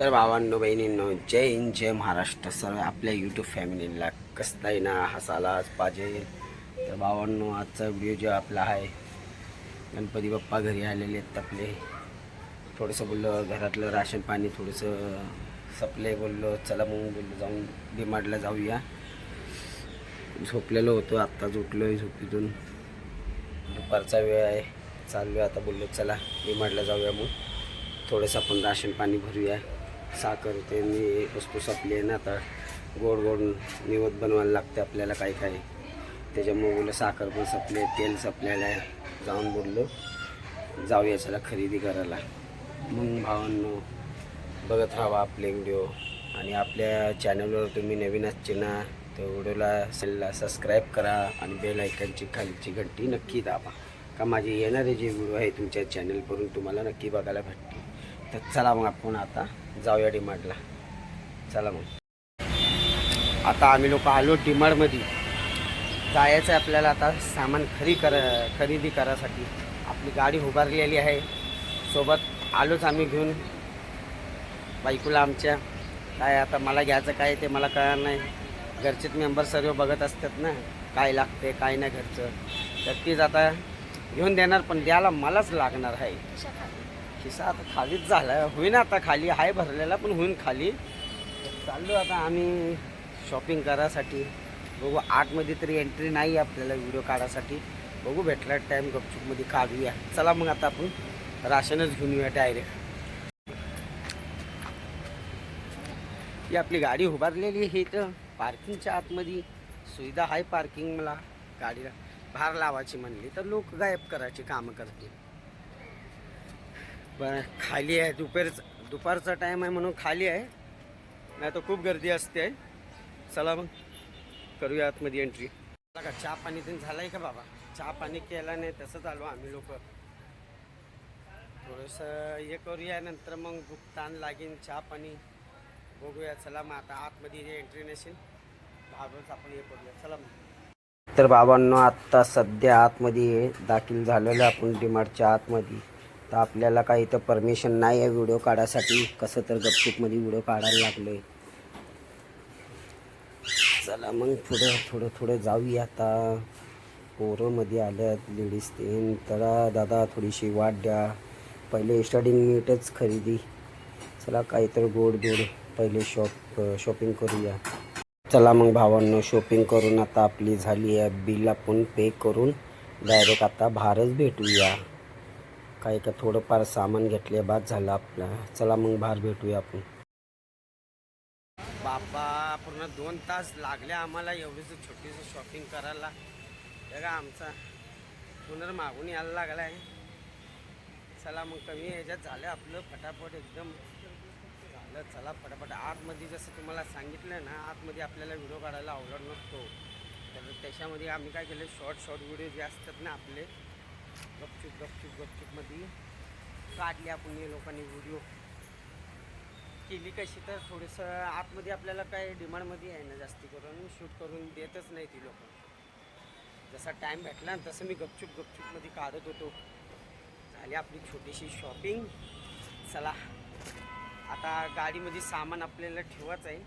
तर भावांनो बहिणींनो जय हिंद जय महाराष्ट्र. सर्व आपल्या यूट्यूब फॅमिलीला कसलाही ना हसालाच पाहिजे. तर भावांनो आजचा व्हिडिओ जो आपला आहे गणपती बाप्पा घरी आलेले आहेत आपले. थोडंसं बोललो घरातलं राशन पाणी थोडंसं सपले बोललो चला मग बोललो जाऊन डिमार्टला जाऊया. झोपलेलो होतो आत्ताच उठलो आहे दुपारचा वेळ आहे चाललो आता बोललो चला डिमार्टला जाऊया मग. थोडंसं आपण राशन पाणी भरूया. साखर ते मी वस्तू संपली आहे ना आता. गोड गोड निवत बनवायला लागते आपल्याला काही काही. त्याच्यामुळे बोललं साखर पण सपले तेल सपलेलं आहे जाऊन बोललो जाऊया चला खरेदी करायला. मग भावांनो बघत राहावा आपले व्हिडिओ. आणि आपल्या चॅनलवर तुम्ही नवीन असचे ना तर व्हिडिओला सबस्क्राईब करा आणि बेल आयकनची खालची घंटी नक्की दाबा. का माझे येणारे जे व्हिडिओ आहे तुमच्या चॅनलवरून तुम्हाला नक्की बघायला भेटतील. तर चला मग आपण आता जाऊया डिमार्टला चला मग. आता आम्ही लोक आलो डिमार्टमध्ये जायचं आहे आपल्याला आता सामान खरी कर खरेदी करायसाठी. आपली गाडी उभारलेली आहे. सोबत आलोच आम्ही घेऊन. बायकोला आमच्या. काय आता मला घ्यायचं काय ते मला कळणार नाही. घरचेच मेंबर सर्व बघत असतात ना काय लागते काय नाही घरचं. तर तीच आता घेऊन देणार पण द्यायला मलाच लागणार आहे. खिसा आता खालीच झाला होईन आता खाली आहे भरलेला पण होईन खाली. चाललो आता आम्ही शॉपिंग करायसाठी. बघू आठमध्ये तरी एंट्री नाही आहे आपल्याला व्हिडिओ काढायसाठी. बघू भेटला टाईम गपचूपमध्ये काढूया. चला मग आता आपण राशनच घेऊन येऊया डायरेक्ट ही आपली गाडी उभारलेली आहे इथं. पार्किंगच्या आतमध्ये. सुविधा आहे पार्किंग मला गाडीला. भार लावायची म्हणली तर लोक गायब करायची कामं करतील. बरं खाली आहे दुपारचं दुपारचा टाईम आहे म्हणून खाली आहे. नाही तर खूप गर्दी असते. चला मग करूया आतमध्ये एंट्री का चहा पाणी पण झालं आहे का बाबा? चहा पाणी केला नाही तसंच आलो आम्ही लोक. थोडंसं हे करूया नंतर मग भूक ताण लागेल चहा पाणी बघूया. चला मग आता आतमध्ये एंट्री नसेल बाबाच आपण हे करूया. चला मग. तर बाबांनो आत्ता सध्या आतमध्ये दाखल झालेलं आहे आपण डिमार्टच्या आतमध्ये. तर आपल्याला काही तर परमिशन नाही आहे व्हिडिओ काढायसाठी. कसं तर गपचूपमध्ये व्हिडिओ काढायला लागलो आहे चला मग पुढं थोडं थोडं जाऊया आता. पोरंमध्ये आल्यात लेडीज तीन. तर दादा थोडीशी वाट द्या. पहिले स्टार्टिंग मीटच खरेदी. चला काहीतरी गोड गोड पहिले शॉप शॉपिंग करूया. चला मग भावांनो शॉपिंग करून आता आपली झाली आहे. बिल आपण पे करून डायरेक्ट आता भारच भेटूया. काही का थोडंफार सामान घेतले बाद झालं आपलं. चला मग बाहेर भेटूया आपण. बापा पूर्ण दोन तास लागले आम्हाला एवढीच छोटीशी शॉपिंग करायला. बघा आमचा पुनर मागून यायला लागला आहे चला मग कमी ह्याच्यात झालं आपलं फटाफट एकदम. झालं चला फटाफट आतमध्ये जसं तुम्हाला सांगितलं ना आतमध्ये आपल्याला व्हिडिओ काढायला आवडत नसतो. तर त्याच्यामध्ये आम्ही काय केलं शॉर्ट शॉर्ट व्हिडिओ जे असतात ना आपले गपचूप गपचूप गपचूपमध्ये काढले आपण हे लोकांनी व्हिडिओ केली कशी तर थोडंसं आतमध्ये आपल्याला काय डिमांडमध्ये आहे ना जास्ती करून शूट करून देतच नाही ती लोक. जसा टाईम भेटला ना तसं मी गपचूप गपचूपमध्ये काढत होतो. झाली आपली छोटीशी शॉपिंग चला आता गाडीमध्ये सामान आपल्याला ठेवायचं आहे.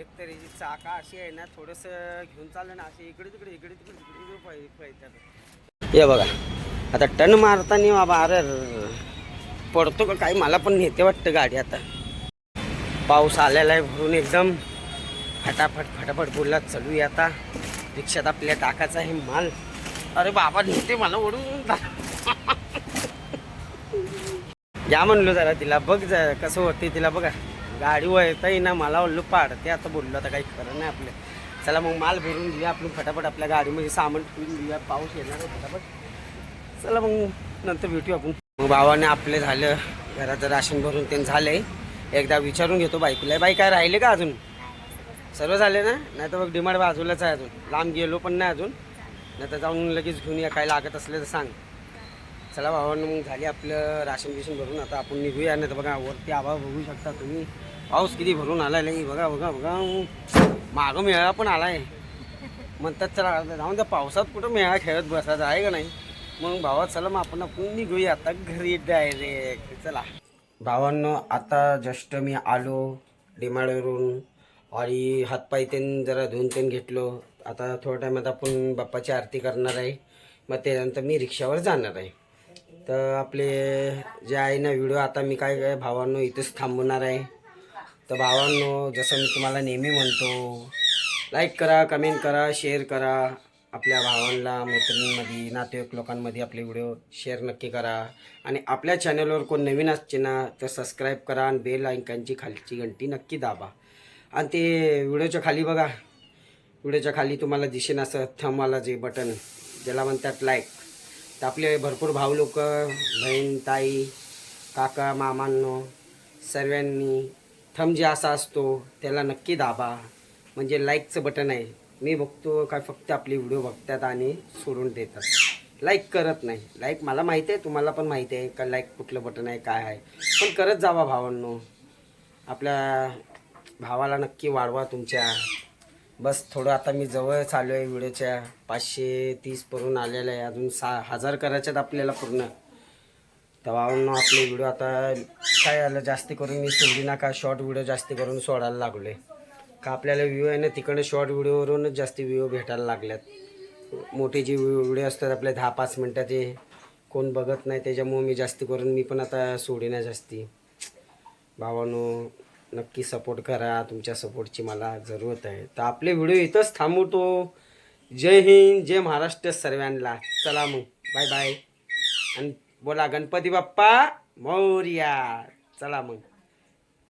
एक तर याची चाका अशी आहे ना थोडंसं घेऊन चाललं ना असे इकडे तिकडे इकडे तिकडे इकडे तिकडे पाहिजे पळतात हे बघा. आता टन मारताना बाबा अरे पडतो का काही मला पण नेते वाटतं गाडी आता. पाऊस आलेला आहे भरून एकदम. फटाफट फटाफट बोलला चलूया आता. रिक्षात आपल्या टाकायचा आहे माल. अरे बाबा नेते मला ओढून या म्हणलो जरा तिला बघ जा कसं होते तिला बघा. गाडी वळताही ना मला ओढलो पाडते. आता बोललो आता काही खरं नाही आपलं. चला मग माल भरून घेऊया आपण फटाफट आपल्या गाडीमध्ये सामान ठेवून घेऊया. पाऊस येणार फटाफट. चला मग नंतर भेटू आपण. मग भावाने आपले झालं घराचं राशन भरून ते झालंय. एकदा विचारून घेतो बाईकला बाई काय राहिले का अजून? सर्व झाले ना? नाही तर मग डिमांड बाजूलाच आहे अजून. लांब गेलो पण नाही अजून. नाही तर जाऊन लगेच घेऊन या. काय लागत असले तर सांग. चला भावानं मग झाली आपलं राशन बिशन भरून. आता आपण निघूया. नाही तर बघा वरती आभा बघू शकता तुम्ही. पाऊस किती भरून आला नाही बघा बघा बघा. मागं मेळा पण आला आहे म्हणतात चला जाऊन त्या पावसात कुठं मेळा खेळत बसायचा? आहे का नाही? मग भावा चला मग आपण आपण निघूया. आता घरी डायरेक्ट चला. भावांनो आता जस्ट मी आलो डिमाळवरून आणि हातपाय तेन जरा धुवून तेन घेतलो. आता थोड्या टायमात आपण बाप्पाची आरती करणार आहे. मग त्यानंतर मी रिक्षावर जाणार आहे. तर आपले जे आहे ना व्हिडिओ आता मी काय काय भावांनो इथेच थांबवणार आहे. तर भावांनो जसं मी तुम्हाला नेहमी म्हणतो लाईक करा कमेंट करा शेअर करा. आपल्या भावांना मैत्रिणींमध्ये नातेवाईक लोकांमध्ये आपले व्हिडिओ शेअर नक्की करा. आणि आपल्या चॅनलवर कोण नवीन असते ना तर सबस्क्राईब करा आणि बेल ऐकांची खालची घंटी नक्की दाबा. आणि ते व्हिडिओच्या खाली बघा. व्हिडिओच्या खाली तुम्हाला दिसेन असं थमवाला जे बटन. ज्याला म्हणतात लाईक तर आपले भरपूर भाऊ लोक बहीण ताई काका मामांनो सर्वांनी थम जे असा असतो त्याला नक्की दाबा. म्हणजे लाईकचं बटन आहे. मी बघतो काय फक्त आपले व्हिडिओ बघतात आणि सोडून देतात. लाईक करत नाही. लाईक मला माहिती आहे तुम्हाला पण माहिती आहे का लाईक कुठलं बटन आहे काय आहे. पण करत जावा भावांनो. आपल्या भावाला नक्की वाढवा तुमच्या. बस थोडं आता मी जवळ चालू आहे व्हिडिओच्या. पाचशे तीसपरून आलेलं आहे. अजून सा हजार करायच्यात आपल्याला पूर्ण. तर भावांनो आपले व्हिडिओ आता काय आलं जास्ती करून मी सोडली ना का? शॉर्ट व्हिडिओ जास्ती करून सोडायला लागलो आहे का आपल्याला व्ह्यू आहे ना तिकडे शॉर्ट व्हिडिओवरूनच जास्ती व्ह्यू भेटायला लागल्यात. मोठे जे व्हिडिओ असतात आपले दहा पाच मिनटाचे कोण बघत नाही त्याच्यामुळे मी जास्ती करून मी पण आता सोडेना जास्ती. भावानो नक्की सपोर्ट करा तुमच्या सपोर्टची मला जरूरत आहे. तर आपले व्हिडिओ इथंच थांबवतो. जय हिंद जय महाराष्ट्र सर्वांना. चला मग बाय बाय आणि बोला गणपती बाप्पा मौर्या. चला मग.